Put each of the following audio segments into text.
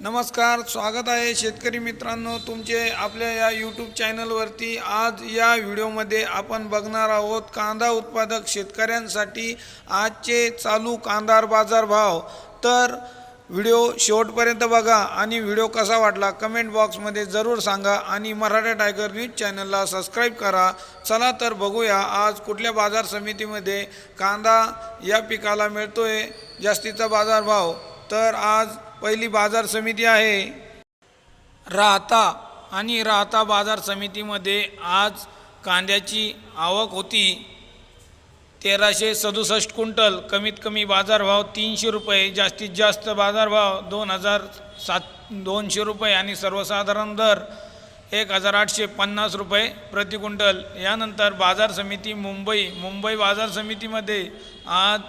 नमस्कार स्वागत आहे शेतकरी मित्रांनो. तुमचे आपल्या या यूट्यूब चॅनलवरती आज या व्हिडिओमध्ये आपण बघणार आहोत कांदा उत्पादक शेतकऱ्यांसाठी आजचे चालू कांदा बाजार भाव. तर व्हिडिओ शेवटपर्यंत बघा आणि व्हिडिओ कसा वाटला कमेंट बॉक्समध्ये जरूर सांगा आणि मराठा टायगर न्यूज चॅनलला सबस्क्राईब करा. चला तर बघूया आज कुठल्या बाजार समितीमध्ये कांदा या पिकाला मिळतोय जास्तीचा बाजारभाव तर आज पहिली बाजार समिती आहे. राहता आणि राहता बाजार समितीमध्ये आज कांद्याची आवक होती. तेराशे सदुसष्ट क्विंटल कमीत कमी बाजारभाव तीनशे रुपये जास्तीत जास्त बाजारभाव दोन हजार सात दोनशे रुपये आणि सर्वसाधारण दर एक हजार आठशे पन्नास रुपये प्रति क्विंटल. यानंतर बाजार समिती मुंबई मुंबई बाजार समितीमध्ये आज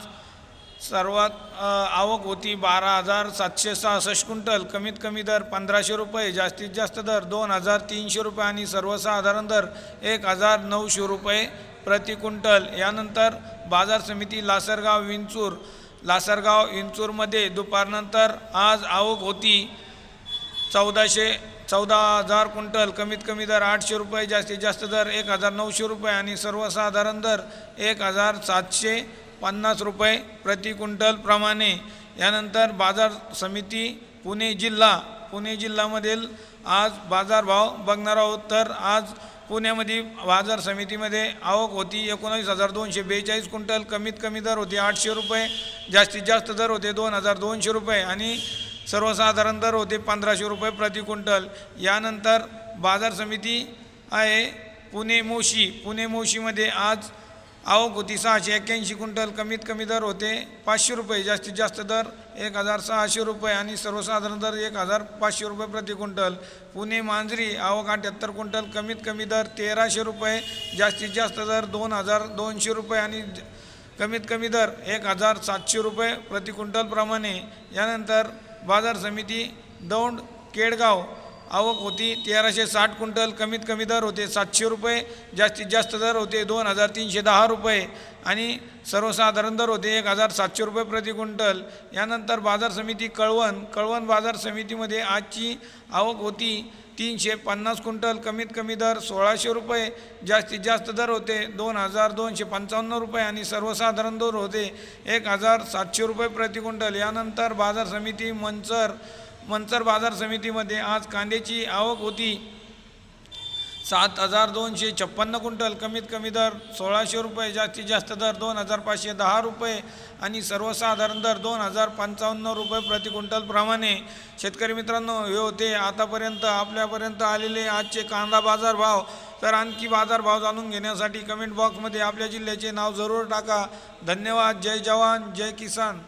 सर्वात आवक होती बारा हजार सातशे सहासष्ट क्विंटल. कमीत कमी दर पंधराशे रुपये जास्तीत जास्त दर दोन हजार तीनशे रुपये आणि सर्वसाधारण दर एक हजार नऊशे रुपये प्रति क्विंटल. यानंतर बाजार समिती लासरगाव विंचूर. लासरगाव विंचूरमध्ये दुपारनंतर आज आवक होती चौदाशे चौदा हजार क्विंटल. कमीत कमी दर आठशे रुपये जास्तीत जास्त दर एक हजार नऊशे रुपये आणि सर्वसाधारण दर एक हजार सातशे पन्नास रुपये प्रति क्विंटलप्रमाणे यानंतर बाजार समिती पुणे जिल्हा. पुणे जिल्ह्यामधील आज बाजारभाव बघणार आहोत. तर आज पुण्यामध्ये बाजार समितीमध्ये आवक होती. एकोणावीस हजार दोनशे बेचाळीस क्विंटल. कमीत कमी दर होते आठशे रुपये. जास्तीत जास्त दर होते दोन हजार दोनशे रुपये. आणि सर्वसाधारण दर होते पंधराशे रुपये प्रति क्विंटल. यानंतर बाजार समिती आहे पुणे मोशी. पुणे मोशीमध्ये आज आवक होती सहाशे एक्क्याऐंशी क्विंटल कमीत कमी दर होते पाचशे रुपये जास्तीत जास्त दर एक हजार सहाशे रुपये आणि सर्वसाधारण दर एक हजार पाचशे रुपये प्रति क्विंटल. पुणे मांजरी आवक अठ्याहत्तर क्विंटल कमीत कमी दर तेराशे रुपये जास्तीत जास्त दर दोन हजार दोनशे रुपये आणि कमीत कमी दर एक हजार सातशे रुपये प्रति क्विंटलप्रमाणे यानंतर बाजार समिती दौंड केडगाव आवक होती तेराशे साठ क्विंटल कमीत कमी दर होते सातशे रुपये जास्तीत जास्त दर होते दोन हजार तीनशे दहा रुपये आणि सर्वसाधारण दर होते एक हजार सातशे रुपये प्रति क्विंटल. यानंतर बाजार समिती कळवण कळवण बाजार समितीमध्ये आजची आवक होती तीनशे पन्नास क्विंटल कमीत कमी दर सोळाशे रुपये जास्तीत जास्त दर होते दोन हजार दोनशे पंचावन्न रुपये आणि सर्वसाधारण दर होते एक हजार सातशे रुपये प्रति क्विंटल. यानंतर बाजार समिती मंचर मंचर बाजार समितीमध्ये आज कांद्याची आवक होती. सात हजार दोनशे छप्पन्न क्विंटल कमीत कमी दर सोळाशे रुपये जास्तीत जास्त दर दोन हजार पाचशे दहा रुपये आणि सर्वसाधारण दर दोन हजार पंचावन्न रुपये प्रति क्विंटलप्रमाणे शेतकरी मित्रांनो हे होते आतापर्यंत आपल्यापर्यंत आलेले आजचे कांदा बाजार भाव तर आणखी बाजार भाव जाणून घेण्यासाठी कमेंट बॉक्समध्ये आपल्या जिल्ह्याचे नाव जरूर टाका. धन्यवाद. जय जवान. जय किसान.